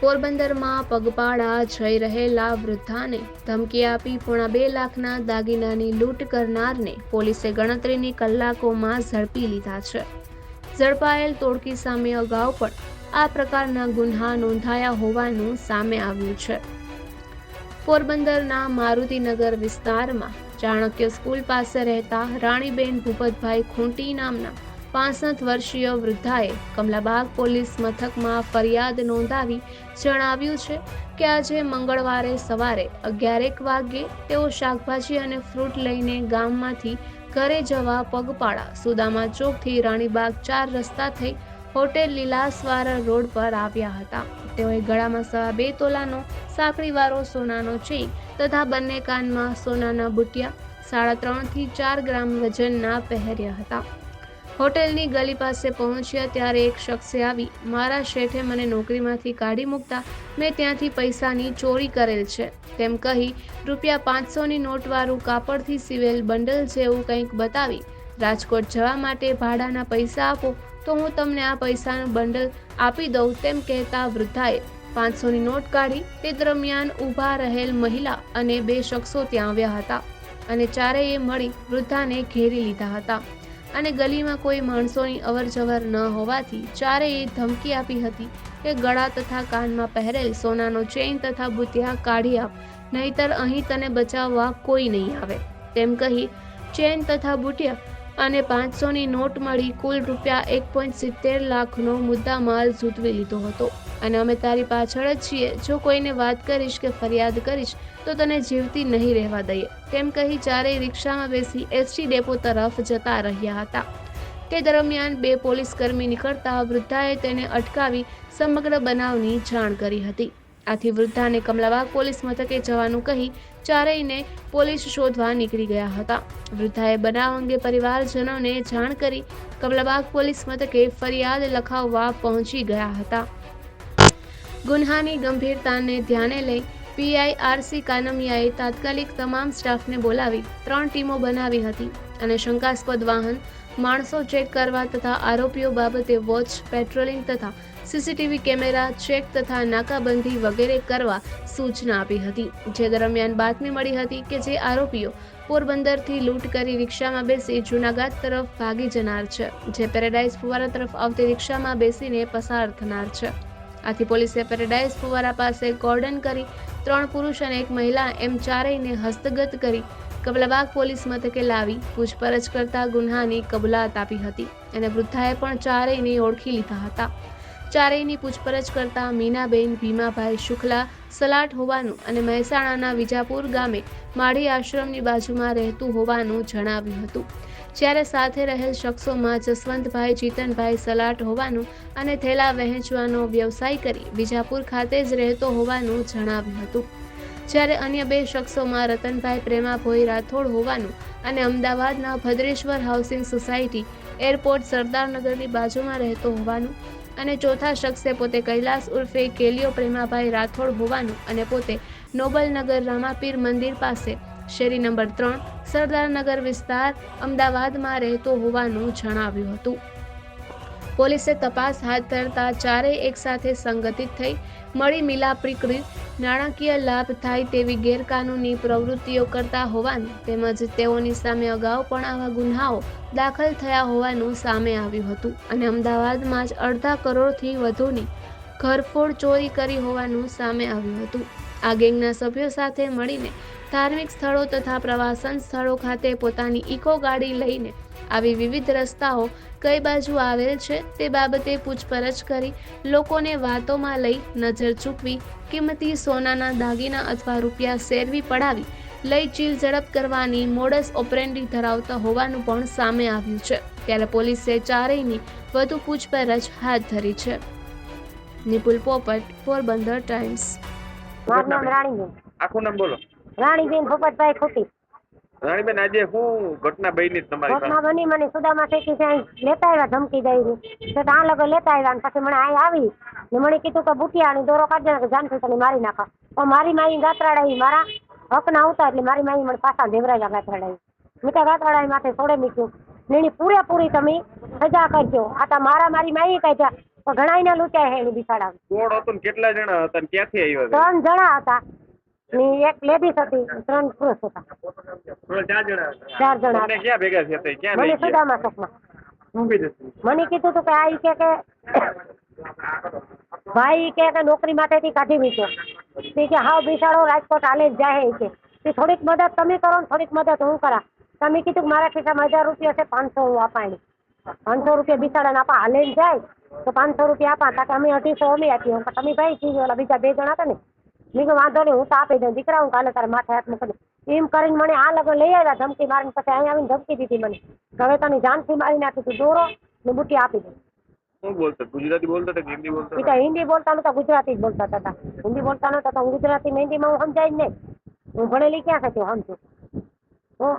પોરબંદરમાં પગપાળા જઈ રહેલા વૃદ્ધાને ધમકી આપી પોણા બે લાખના દાગીનાની લૂંટ કરનારને પોલીસે ગણતરીની કલાકોમાં ઝડપી લીધા છે. ઝડપાયેલ તોડકી સામે અગાઉ પણ આ પ્રકારના ગુન્હા નોંધાયા હોવાનું સામે આવ્યું છે. પોરબંદરના મારુતિનગર વિસ્તારમાં ચાણક્ય સ્કૂલ પાસે રહેતા રાણીબેન ભૂપતભાઈ ખૂંટી નામના પાસઠ વર્ષીય વૃદ્ધાએ કમલાબાગ પોલીસ મથકમાં ફરિયાદ નોંધાવી જણાવ્યું છે કે આજે મંગળવારે સવારે અગિયારેક વાગ્યે તેઓ શાકભાજી અને ફ્રૂટ લઈને ગામમાંથી ઘરે જવા પગપાળા સુદામા ચોકથી રાણીબાગ ચાર રસ્તા થઈ હોટેલ લીલાસવારા રોડ પર આવ્યા હતા. તેઓએ ગળામાં સવા બે તોલાનો, સાંકળીવાળો સોનાનો ચેઇન તથા બંને કાનમાં સોનાના બુટિયા સાડા ત્રણથી ચાર ગ્રામ વજનના પહેર્યા હતા. હોટેલની ગલી પાસે પહોંચ્યા ત્યારે એક શખ્સે આવી, મારા શેઠે મને નોકરીમાંથી કાઢી મૂકતા, મેં ત્યાંથી પૈસાની ચોરી કરેલ છે. તેમ કહી રૂપિયા પાંચસોની નોટવાળું કાપડથી સીવેલ બંડલ જેવું કંઈક બતાવી, રાજકોટ જવા માટે ભાડાના પૈસા આપો, તો હું તમને આ પૈસાનું બંડલ આપી દઉં, તેમ કહેતા વૃદ્ધાએ પાંચસોની નોટ કાઢી, તે દરમિયાન ઊભા રહેલ મહિલા અને બે શખ્સો ત્યાં આવ્યા હતા અને ચારેય મળી વૃદ્ધાને ઘેરી લીધા હતા. અને ગલીમાં કોઈ માણસોની અવરજવર ન હોવાથી ચારેય ધમકી આપી હતી કે ગળા તથા કાનમાં પહેરેલ સોનાનો ચેઇન તથા બુટિયા કાઢી આપ, નહીતર અહીં તને બચાવવા કોઈ નહીં આવે. તેમ કહી ચેઇન તથા બુટિયા અને પાંચસોની નોટ મળી કુલ રૂપિયા એક પોઈન્ટ સિત્તેર લાખનો મુદ્દા માલ ઝૂંટવી લીધો હતો. અને અમે તારી પાછળ જ છીએ. જો કોઈને વાત કરીશ કે ફરિયાદ કરીશ, તો તને જીવતી નહીં રહેવા દઈએ. તેમ કહી ચારેય રિક્ષામાં બેસી એસટી ડેપો તરફ જતા રહ્યા હતા. તે દરમિયાન બે પોલીસ કર્મી નીકળતા વૃદ્ધાએ તેને અટકાવી સમગ્ર બનાવની જાણ કરી હતી. આથી વૃદ્ધાને કમલાવા પોલીસ મથકે જવાનું કહી ચારેયને પોલીસ શોધવા નીકળી ગયા હતા. વૃદ્ધાએ બનાવ અંગે પરિવારજનોને જાણ કરી કમલાબાગ પોલીસ મથકે ફરિયાદ લખાવવા પહોંચી ગયા હતા. ગુન્હાની ગંભીરતાને ધ્યાને લઈ પીઆઈઆરસી કાનમિયાએ તાત્કાલિક તમામ સ્ટાફને બોલાવી ત્રણ ટીમો બનાવી હતી. અને શંકાસ્પદ વાહન, માણસો ચેક કરવા તથા આરોપીઓ બાબતે વોચ પેટ્રોલિંગ તથા સીસીટીવી કેમેરા ચેક તથા નાકાબંધી વગેરે કરવા સૂચના આપી હતી. જે દરમિયાન બાતમી મળી હતી કે જે આરોપીઓ પોરબંદરથી લૂંટ કરી રિક્ષામાં બેસી જૂનાગઢ તરફ ભાગી જનાર છે, જે પેરેડાઇઝ ફુવારા તરફ આવતી રિક્ષામાં બેસીને પસાર થનાર છે. આથી પોલીસે પેરેડાઇઝ ફુવારા પાસે કોર્ડન કરી ત્રણ પુરુષ અને એક મહિલા એમ ચારેયને હસ્તગત કરી કમલાબાગ પોલીસ મથકે લાવી પૂછપરછ કરતા ગુન્હાની કબૂલાત આપી હતી. અને વૃદ્ધાએ પણ ચારેયને ઓળખી લીધા હતા. ચારેયની પૂછપરછ કરતા મીનાબેન, ભીમાભાઈ શુક્લા, સલાટ હોવાનું અને મહેસાણાના વિજાપુર ગામે માળી આશ્રમની બાજુમાં રહેતું હોવાનું જણાવ્યું હતું. જ્યારે સાથે રહેલ શખ્સોમાં જસવંતભાઈ, જીતનભાઈ સલાટ હોવાનું અને થેલા વહેંચવાનો વ્યવસાય કરી વિજાપુર ખાતે જ રહેતો હોવાનું જણાવ્યું હતું. જ્યારે અન્ય બે શખ્સોમાં રતનભાઈ પ્રેમાભોઈ રાઠોડ હોવાનું અને અમદાવાદના ભદ્રેશ્વર હાઉસિંગ સોસાયટી એરપોર્ટ સરદારનગરની બાજુમાં રહેતો હોવાનું અને ચોથા શખ્સે પોતે કૈલાસ ઉર્ફે કેલિયો પ્રેમાભાઈ રાઠોડ હોવાનું અને પોતે નોબલનગર રામાપીર મંદિર પાસે શેરી નંબર ત્રણ, સરદારનગર વિસ્તાર અમદાવાદમાં રહેતો હોવાનું જણાવ્યું હતું. પોલીસે તપાસ હાથ ધરતા ચારેય એકસાથે સંગઠિત થઈ મળી મિલાપરી નાણાકીય લાભ થાય તેવી ગેરકાનૂની પ્રવૃત્તિઓ કરતા હોવાનું તેમજ તેઓની સામે અગાઉ પણ આવા ગુન્હાઓ દાખલ થયા હોવાનું સામે આવ્યું હતું. અને અમદાવાદમાં જ અડધા કરોડથી વધુની ઘરફોડ ચોરી કરી હોવાનું સામે આવ્યું હતું. આ ગેંગના સભ્યો સાથે મળીને ધાર્મિક સ્થળો તથા પ્રવાસન સ્થળો ખાતે પોતાની ઇકો ગાડી લઈને આવી વિવિધ રસ્તાઓ કઈ બાજુ આવેલ છે તે બાબતે પૂછપરછ કરી લોકોને વાતોમાં લઈ નજર ચૂકવી કિંમતી સોનાના દાગીના અથવા રૂપિયા શેરવી પડાવી લઈ ચીલ ઝડપ કરવાની મોડસ ઓપરેન્ડી ધરાવતા હોવાનું પણ સામે આવ્યું છે. ત્યારે પોલીસે ચારેયની વધુ પૂછપરછ હાથ ધરી છે. નિપુલ પોપટ પોરબંદર ટાઈમ્સ. આખું નામ બોલો. રાણીબેન પોપટભાઈ ખોટી. રાણીબેન આજે શું ઘટના બની તમારી ઘટના બની મને સુદામા શેઠી છે લેતા આવ્યા ધમકી દઈ તો આ લોકો લેતા આવ્યા ને પછી મને આ આવી ને મને કીધું કે બુટિયાની દોરો કાઢી નાખે જાનથી તને મારી નાખો. તો મારી માઈ ગાતરાડાઈ મારા હક ના આવતા એટલે મારી માઈ મને પાછા દેવરાજા ગાતરાડાઈ મીઠા ગાતરાડાઈ માથે છોડે મૂક્યું. એની પૂરેપૂરી તમે સજા કરજો. આ તો મારા મારી માઈ કાઢ્યા. પણ ઘણા લૂંટ્યા હે એની બિચારા કોણ હતું કેટલા જણા હતા ક્યાંથી આવ્યા ત્રણ જણા હતા. ને એક લેડીઝ હતી ત્રણ પુરુષ હતા. ચાર જણા ચાર જણા તમને ક્યાં ભેગા થયા હતા? ક્યાં મને સુદામા ચોકમાં શું કીધું? મને કીધું તું કે આ ઈ કે કે ભાઈ કે કે નોકરી માટેથી કાઢી મૂક્યો. તે કે હાવ બિસાડો રાજકોટ હાલે જ જાય કે. તે થોડીક મદદ તમે કરો ને થોડીક મદદ હું કરા. તમે કીધું કે મારા ખિસ્સામાં હજાર રૂપિયા છે પાંચસો હું અપાણી. પાંચસો રૂપિયા બિસાડાને આપા હાલે જાય તો પાંચસો રૂપિયા આપા તાકે અમે અઢીસો અમે આપીએ. તમે ભાઈ કીધું ઓલા બીજા બે જણા હતા ને મેં વાંધો નહીં હું તો આપી દઉં દીકરા હું કાલે તારા માથે હાથ મૂકી એમ કરીને મને આ લગન લઈ આવ્યા ધમકી મારીને પછી અહીંયા આવીને ધમકી દીધી મને. હવે તને જાનથી મારી નાખી તું દોરો ને બુટી આપી દે શું બોલતો? ગુજરાતી બોલતો હતો હિન્દી બોલતો? એ હિન્દી બોલતા નતા ગુજરાતી જ બોલતા હતા. હિન્દી બોલતા નતા તો હું ગુજરાતી ને હિન્દીમાં હું સમજાય જ નહીં. હું ભણેલી ક્યાં છે તું સમજુ. હું